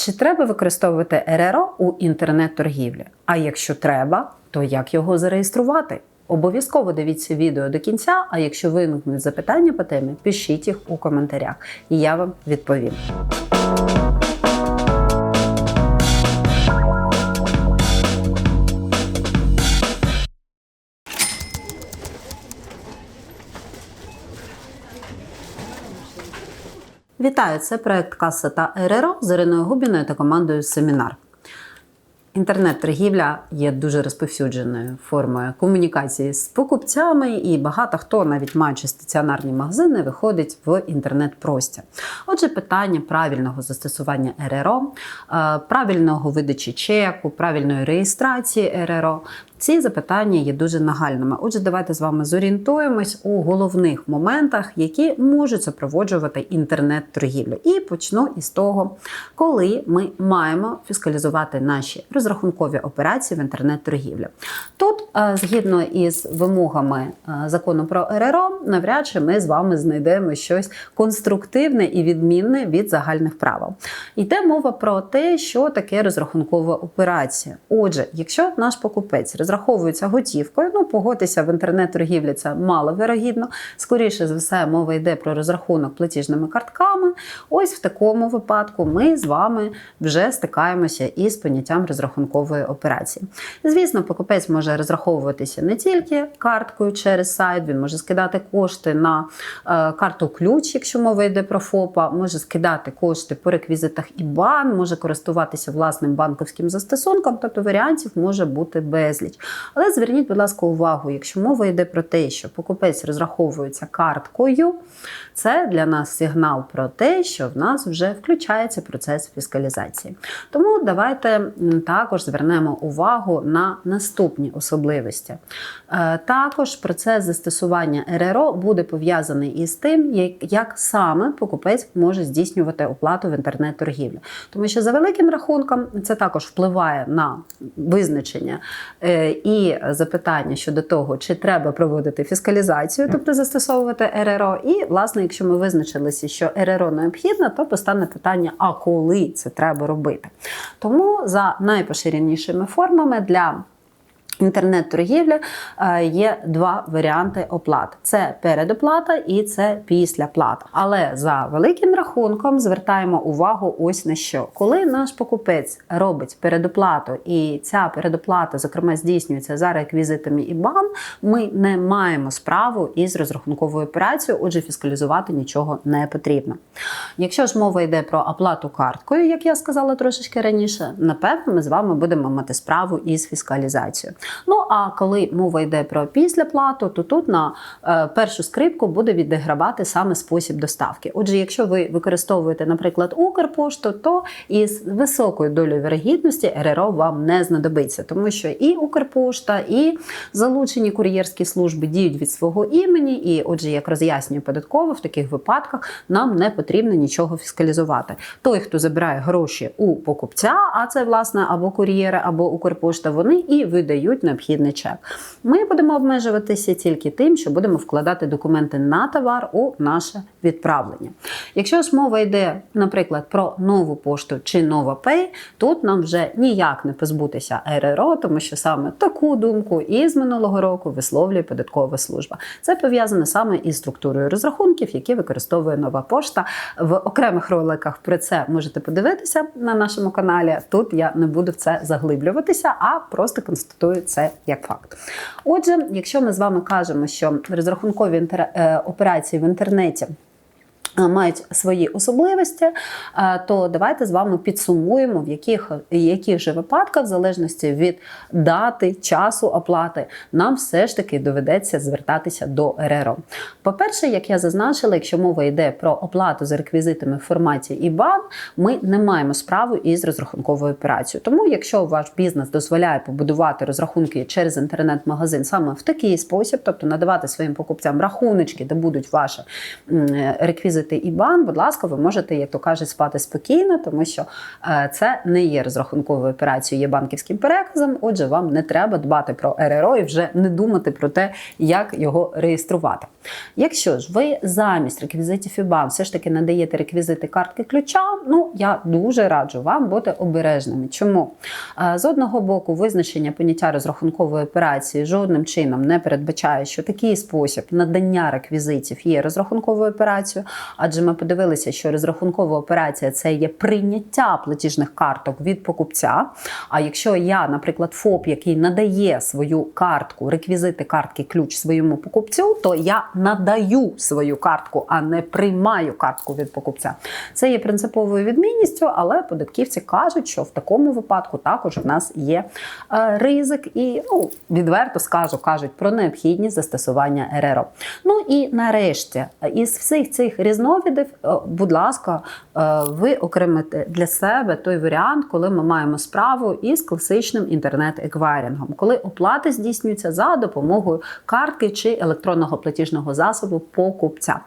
Чи треба використовувати РРО у інтернет-торгівлі? А якщо треба, то як його зареєструвати? Обов'язково дивіться відео до кінця, а якщо виникнуть запитання по темі, пишіть їх у коментарях, і я вам відповім. Вітаю! Це проект Каса та РРО з Іриною Губіною та командою Семінар. Інтернет-торгівля є дуже розповсюдженою формою комунікації з покупцями, і багато хто, навіть маючи стаціонарні магазини, виходить в інтернет-простір. Отже, питання правильного застосування РРО, е, правильного видачі чеку, правильної реєстрації РРО. Ці запитання є дуже нагальними. Отже, давайте з вами зорієнтуємось у головних моментах, які можуть супроводжувати інтернет-торгівлю. І почну із того, коли ми маємо фіскалізувати наші розрахункові операції в інтернет-торгівлі. Тут, е, згідно із вимогами е, закону про РРО, навряд чи ми з вами знайдемо щось конструктивне і відмінне від загальних правил. Йде мова про те, що таке розрахункова операція. Отже, якщо наш покупець розраховується готівкою, ну погодьтеся в інтернет-торгівлі це маловірогідно. Скоріше за все, мова йде про розрахунок платіжними картками. Ось в такому випадку ми з вами вже стикаємося із поняттям розрахункової операції. Звісно, покупець може розраховуватися не тільки карткою через сайт, він може скидати кошти на е, карту ключ, якщо мова йде про ФОПа, може скидати кошти по реквізитах ІБАН, може користуватися власним банківським застосунком, тобто варіантів може бути безліч. Але зверніть, будь ласка, увагу, якщо мова йде про те, що покупець розраховується карткою, це для нас сигнал про те, що в нас вже включається процес фіскалізації. Тому давайте також звернемо увагу на наступні особливості. Е, Також процес застосування РРО буде пов'язаний із тим, як, саме покупець може здійснювати оплату в інтернет-торгівлі. Тому що за великим рахунком це також впливає на визначення е, і запитання щодо того, чи треба проводити фіскалізацію, тобто застосовувати РРО. І, власне, якщо ми визначилися, що РРО необхідно, то постане питання: а коли це треба робити? Тому за найпоширенішими формами для Інтернет-торгівля е, є два варіанти оплат: це передоплата і це післяплата. Але за великим рахунком звертаємо увагу ось на що. Коли наш покупець робить передоплату, і ця передоплата, зокрема, здійснюється за реквізитами IBAN, ми не маємо справу із розрахунковою операцією, отже, фіскалізувати нічого не потрібно. Якщо ж мова йде про оплату карткою, як я сказала трошечки раніше, напевно, ми з вами будемо мати справу із фіскалізацією. Ну а коли мова йде про післяплату, то тут на е, першу скрипку буде відігравати саме спосіб доставки. Отже, якщо ви використовуєте, наприклад, Укрпошту, то із високою долею вірогідності РРО вам не знадобиться, тому що і Укрпошта, і залучені кур'єрські служби діють від свого імені. І, отже, як роз'яснює податково, в таких випадках нам не потрібно нічого фіскалізувати. Той, хто забирає гроші у покупця, а це власне або кур'єри, або Укрпошта, вони і видають необхідний чек. Ми будемо обмежуватися тільки тим, що будемо вкладати документи на товар у наше відправлення. Якщо ж мова йде, наприклад, про нову пошту чи NovaPay, тут нам вже ніяк не позбутися РРО, тому що саме таку думку і з минулого року висловлює податкова служба. Це пов'язане саме із структурою розрахунків, які використовує нова пошта. В окремих роликах про це можете подивитися на нашому каналі. Тут я не буду в це заглиблюватися, а просто констатую це як факт. Отже, якщо ми з вами кажемо, що розрахункові інтер... е, операції в інтернеті. Е, Мають свої особливості, е, то давайте з вами підсумуємо, в яких, яких же випадках, в залежності від дати, часу оплати, нам все ж таки доведеться звертатися до РРО. По-перше, як я зазначила, якщо мова йде про оплату за реквізитами в форматі IBAN, ми не маємо справу із розрахунковою операцією. Тому, якщо ваш бізнес дозволяє побудувати розрахунки через інтернет-магазин саме в такий спосіб, тобто надавати своїм покупцям рахуночки, де будуть ваші реквізити реквізити IBAN, будь ласка, ви можете, як то кажуть, спати спокійно, тому що е, це не є розрахунковою операцією, є банківським переказом. Отже, вам не треба дбати про РРО і вже не думати про те, як його реєструвати. Якщо ж ви замість реквізитів IBAN все ж таки надаєте реквізити картки ключа, ну я дуже раджу вам бути обережними. Чому? Е, З одного боку, визначення поняття розрахункової операції жодним чином не передбачає, що такий спосіб надання реквізитів є розрахунковою операцією, адже ми подивилися, що розрахункова операція це є прийняття платіжних карток від покупця. А якщо я, наприклад, ФОП, який надає свою картку, реквізити картки ключ своєму покупцю, то я надаю свою картку, а не приймаю картку від покупця. Це є принциповою відмінністю, але податківці кажуть, що в такому випадку також в нас є е, ризик і ну, відверто скажу, кажуть про необхідність застосування РРО. Ну і нарешті, із всіх цих різновидів, е, будь ласка, е, ви окремите для себе той варіант, коли ми маємо справу із класичним інтернет-еквайрингом, коли оплати здійснюються за допомогою картки чи електронного платіжного засобу покупця.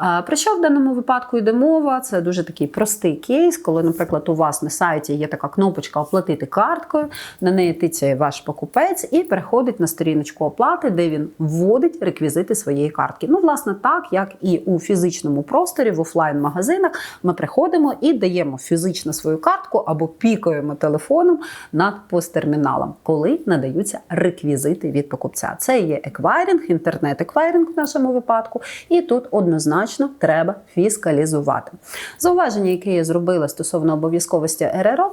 Е, Про що в даному випадку йде мова? Це дуже такий простий кейс, коли, наприклад, у вас на сайті є така кнопочка Оплатити карткою, на неї тицяє ваш покупець і переходить на сторіночку оплати, де він вводить реквізити своєї картки. Ну, власне, так як і у фізичному просторі, в офлайн-магазинах, ми приходимо і даємо фізично свою картку або пікаємо телефоном над посттерміналом, коли надаються реквізити від покупця. Це є еквайринг, інтернет-еквайринг в нашому випадку, і тут однозначно треба фіскалізувати. Зауваження, яке я зробила стосовно обов'язковості РРО,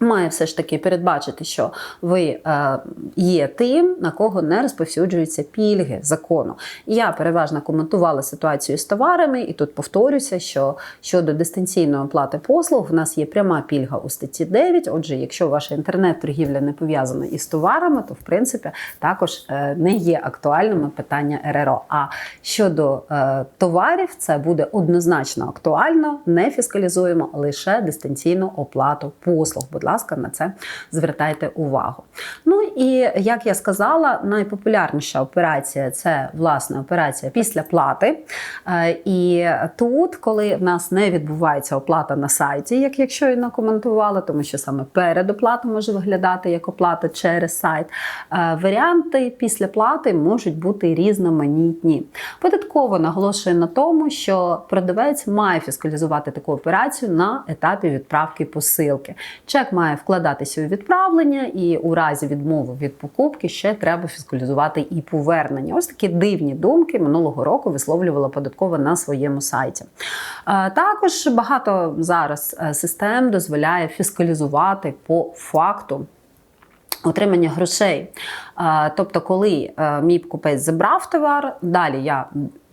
Має все ж таки передбачити, що ви е, є тим, на кого не розповсюджуються пільги закону. Я переважно коментувала ситуацію з товарами, і тут повторюся, що щодо дистанційної оплати послуг, в нас є пряма пільга у статті 9. Отже, якщо ваша інтернет-торгівля не пов'язана із товарами, то в принципі також е, не є актуальними питання РРО. А щодо е, товарів, це буде однозначно актуально, не фіскалізуємо лише дистанційну оплату послуг. Будь ласка, на це звертайте увагу. Ну і як я сказала, найпопулярніша операція це власне операція після плати. Е, І тут, коли в нас не відбувається оплата на сайті, як я щойно коментувала, тому що саме передоплата може виглядати як оплата через сайт. е, Варіанти після плати можуть бути різноманітні. Податково наголошує на тому, що продавець має фіскалізувати таку операцію на етапі відправки посилки. Чек має вкладатися у відправлення, і у разі відмови від покупки ще треба фіскалізувати і повернення. Ось такі дивні думки минулого року висловлювала податкова на своєму сайті. Е, Також багато зараз е, систем дозволяє фіскалізувати по факту. Отримання грошей. Е, Тобто, коли мій покупець забрав товар, далі я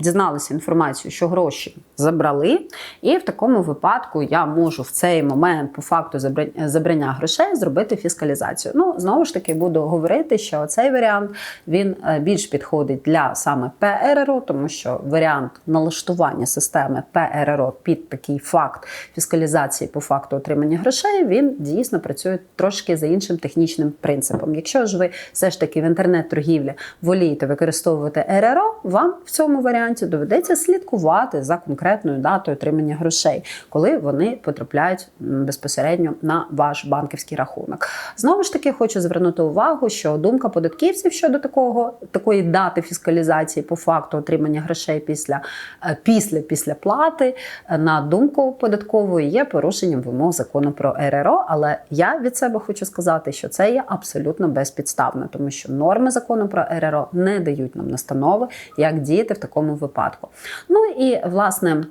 дізналася інформацію, що гроші забрали, і в такому випадку я можу в цей момент по факту забрання грошей зробити фіскалізацію. Ну, знову ж таки, буду говорити, що цей варіант він е, більш підходить для саме ПРРО, тому що варіант налаштування системи ПРРО під такий факт фіскалізації по факту отримання грошей, він дійсно працює трошки за іншим технічним принципом. Якщо ж ви все ж таки в інтернет-торгівлі волієте використовувати РРО, вам в цьому варіанті доведеться слідкувати за конкретною датою отримання грошей, коли вони потрапляють безпосередньо на ваш банківський рахунок. Знову ж таки, хочу звернути увагу, що думка податківців щодо такого такої дати фіскалізації по факту отримання грошей після е, після, після плати, е, на думку податкової, є порушенням вимог закону про РРО. Але я від себе хочу сказати, що це є абсолютно безпідставно, тому що норми закону про РРО не дають нам настанови, як діяти в такому випадку. Ну і власне.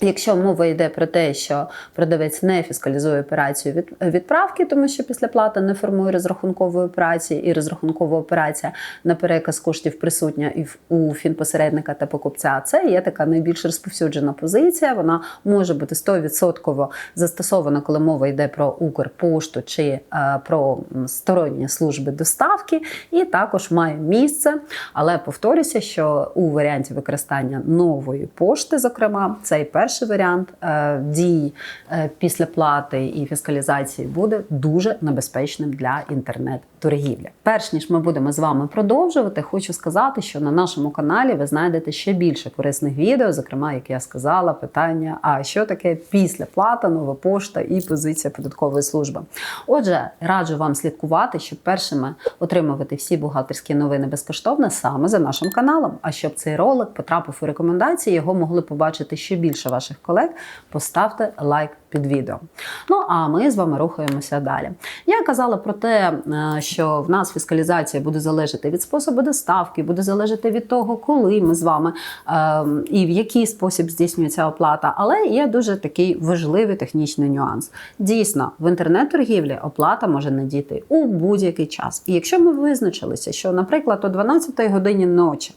Якщо мова йде про те, що продавець не фіскалізує операцію від відправки, тому що після плати не формує розрахункової операції, і розрахункова операція на переказ коштів присутня і у фінпосередника та покупця, це є така найбільш розповсюджена позиція. Вона може бути 100% застосована, коли мова йде про Укрпошту чи е, про сторонні служби доставки, і також має місце. Але повторюся, що у варіанті використання нової пошти, зокрема, цей перший варіант е, дій е, після плати і фіскалізації буде дуже небезпечним для інтернет торгівлі. Перш ніж ми будемо з вами продовжувати, хочу сказати, що на нашому каналі ви знайдете ще більше корисних відео, зокрема, як я сказала, питання: а що таке після плата, нова пошта і позиція податкової служби. Отже, раджу вам слідкувати, щоб першими отримувати всі бухгалтерські новини безкоштовно саме за нашим каналом. А щоб цей ролик потрапив у рекомендації, його могли побачити ще більше ваших колег. Поставте лайк під відео. Ну а ми з вами рухаємося далі. Я казала про те, е, що в нас фіскалізація буде залежати від способу доставки, буде залежати від того, коли ми з вами е, і в який спосіб здійснюється оплата. Але є дуже такий важливий технічний нюанс. Дійсно, в інтернет-торгівлі оплата може надійти у будь-який час. І якщо ми визначилися, що, наприклад, о 12 годині ночі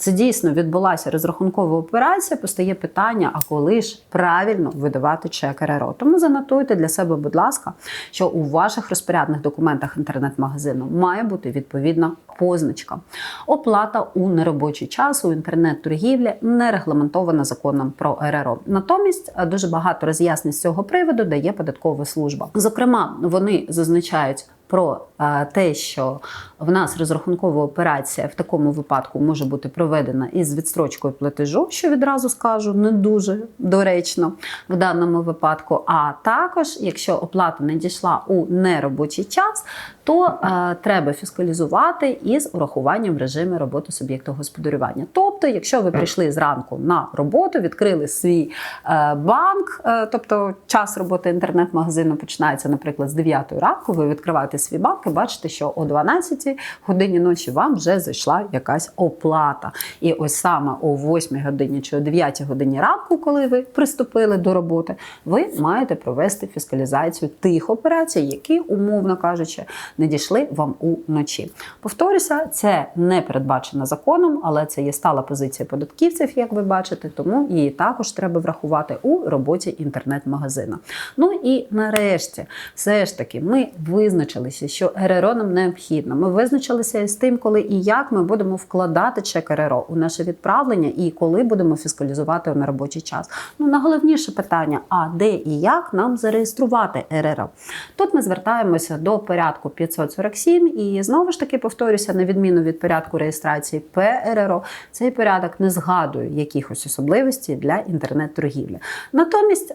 це дійсно відбулася розрахункова операція, постає питання: а коли ж правильно видавати чек РРО? Тому занотуйте для себе, будь ласка, що у ваших розпорядних документах інтернет-магазину має бути відповідна позначка. Оплата у неробочий час у інтернет-торгівлі не регламентована законом про РРО. Натомість дуже багато роз'яснень з цього приводу дає податкова служба. Зокрема, вони зазначають про е, те, що в нас розрахункова операція в такому випадку може бути проведена із відстрочкою платежу, що відразу скажу, не дуже доречно в даному випадку. А також, якщо оплата не дійшла у неробочий час, то е, треба фіскалізувати із урахуванням режиму роботи суб'єкту господарювання. Тобто, якщо ви прийшли зранку на роботу, відкрили свій е, банк, е, тобто час роботи інтернет-магазину починається, наприклад, з 9 ранку, ви відкриваєте свій банк і бачите, що о 12 годині ночі вам вже зайшла якась оплата. І ось саме о 8 годині чи о 9 годині ранку, коли ви приступили до роботи, ви маєте провести фіскалізацію тих операцій, які, умовно кажучи, не дійшли вам уночі. Повторюся, це не передбачено законом, але це є стала позиція податківців, як ви бачите, тому її також треба врахувати у роботі інтернет-магазину. Ну і нарешті, все ж таки, ми визначилися, що РРО нам необхідно. Ми визначилися із тим, коли і як ми будемо вкладати чек РРО у наше відправлення і коли будемо фіскалізувати на робочий час. Ну найголовніше питання: а де і як нам зареєструвати РРО? Тут ми звертаємося до порядку 547 і знову ж таки повторюся, на відміну від порядку реєстрації ПРРО, цей порядок не згадує якихось особливостей для інтернет-торгівлі. Натомість е,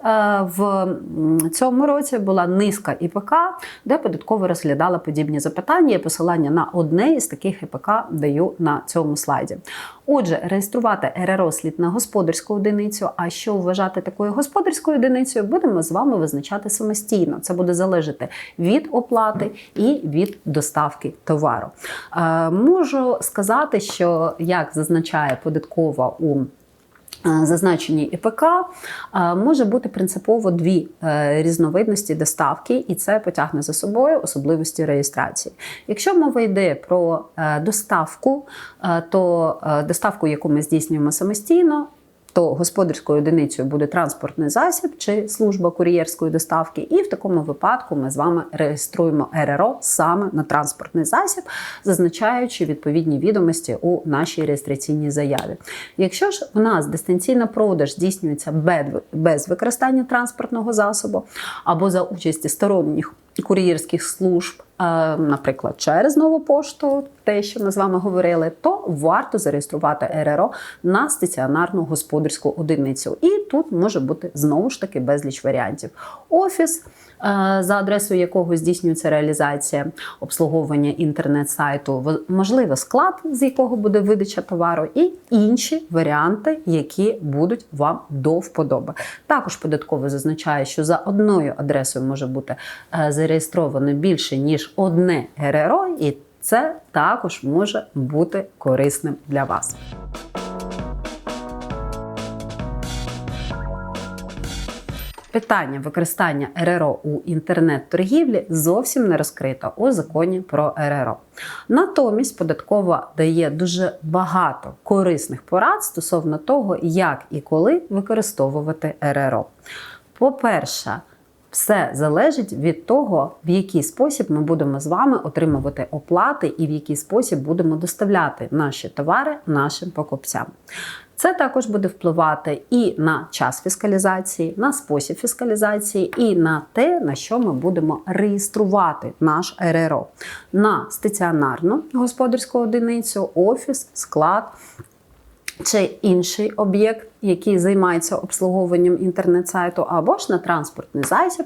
в цьому році була низка ІПК, де податково розглядала подібні запитання. і Посилання на одне із таких ІПК даю на цьому слайді. Отже, реєструвати РРО слід на господарську одиницю. А що вважати такою господарською одиницею, будемо з вами визначати самостійно. Це буде залежати від оплати і від доставки товару. Е, можу сказати, що як зазначає податкова у е, Зазначенні ІПК е, може бути принципово дві різновидності доставки, і це потягне за собою особливості реєстрації. Якщо мова йде про доставку, то доставку, яку ми здійснюємо самостійно, то господарською одиницею буде транспортний засіб чи служба кур'єрської доставки. І в такому випадку ми з вами реєструємо РРО саме на транспортний засіб, зазначаючи відповідні відомості у нашій реєстраційній заяві. Якщо ж в нас дистанційна продаж здійснюється без використання транспортного засобу або за участі сторонніх кур'єрських служб, наприклад, через нову пошту, те, що ми з вами говорили, то варто зареєструвати РРО на стаціонарну господарську одиницю. І тут може бути знову ж таки безліч варіантів. Офіс. За адресою якого здійснюється реалізація обслуговування інтернет-сайту, можливо, склад, з якого буде видача товару, і інші варіанти, які будуть вам до вподоби. Також податково зазначає, що за одною адресою може бути зареєстровано більше ніж одне РРО, і це також може бути корисним для вас. Питання використання РРО у інтернет-торгівлі зовсім не розкрито у законі про РРО. Натомість податкова дає дуже багато корисних порад стосовно того, як і коли використовувати РРО. По-перше, Все залежить від того, в який спосіб ми будемо з вами отримувати оплати і в який спосіб будемо доставляти наші товари нашим покупцям. Це також буде впливати і на час фіскалізації, на спосіб фіскалізації, і на те, на що ми будемо реєструвати наш РРО на стаціонарну господарську одиницю, офіс, склад чи інший об'єкт, який займається обслуговуванням інтернет-сайту, або ж на транспортний засіб.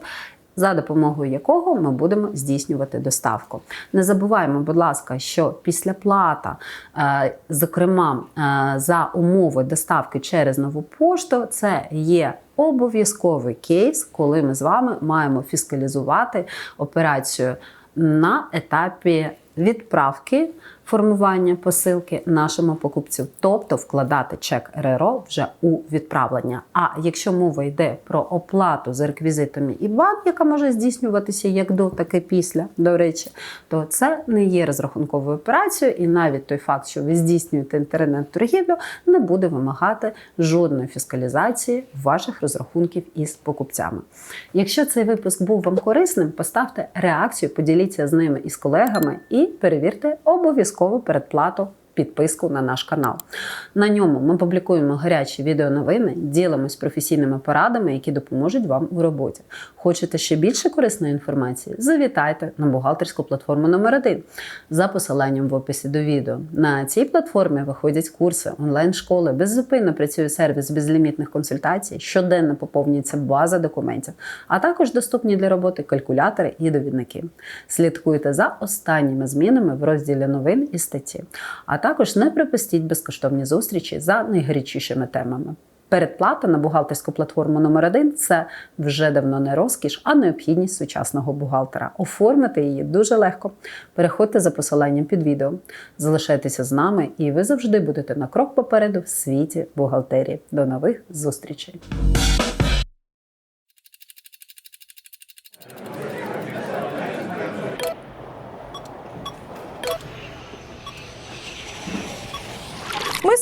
За допомогою якого ми будемо здійснювати доставку. Не забуваємо, будь ласка, що після плата, е, зокрема е, за умови доставки через нову пошту, це є обов'язковий кейс, коли ми з вами маємо фіскалізувати операцію на етапі відправки формування посилки нашому покупцю, тобто вкладати чек РРО вже у відправлення. А якщо мова йде про оплату за реквізитами IBAN, яка може здійснюватися як до, так і після, до речі, то це не є розрахунковою операцією, і навіть той факт, що ви здійснюєте інтернет-торгівлю, не буде вимагати жодної фіскалізації ваших розрахунків із покупцями. Якщо цей випуск був вам корисним, поставте реакцію, поділіться з ними і з колегами і перевірте обов'язково передплату. Підписку на наш канал. На ньому ми публікуємо гарячі відеоновини, ділимось професійними порадами, які допоможуть вам у роботі. Хочете ще більше корисної інформації? Завітайте на бухгалтерську платформу номер 1 за посиланням в описі до відео. На цій платформі виходять курси, онлайн-школи, беззупинно працює сервіс безлімітних консультацій, щоденно поповнюється база документів, а також доступні для роботи калькулятори і довідники. Слідкуйте за останніми змінами в розділі новин і статті. А також не пропустіть безкоштовні зустрічі за найгарячішими темами. Передплата на бухгалтерську платформу номер 1 це вже давно не розкіш, а необхідність сучасного бухгалтера. Оформити її дуже легко. Переходьте за посиланням під відео, залишайтеся з нами, і ви завжди будете на крок попереду в світі бухгалтерії. До нових зустрічей!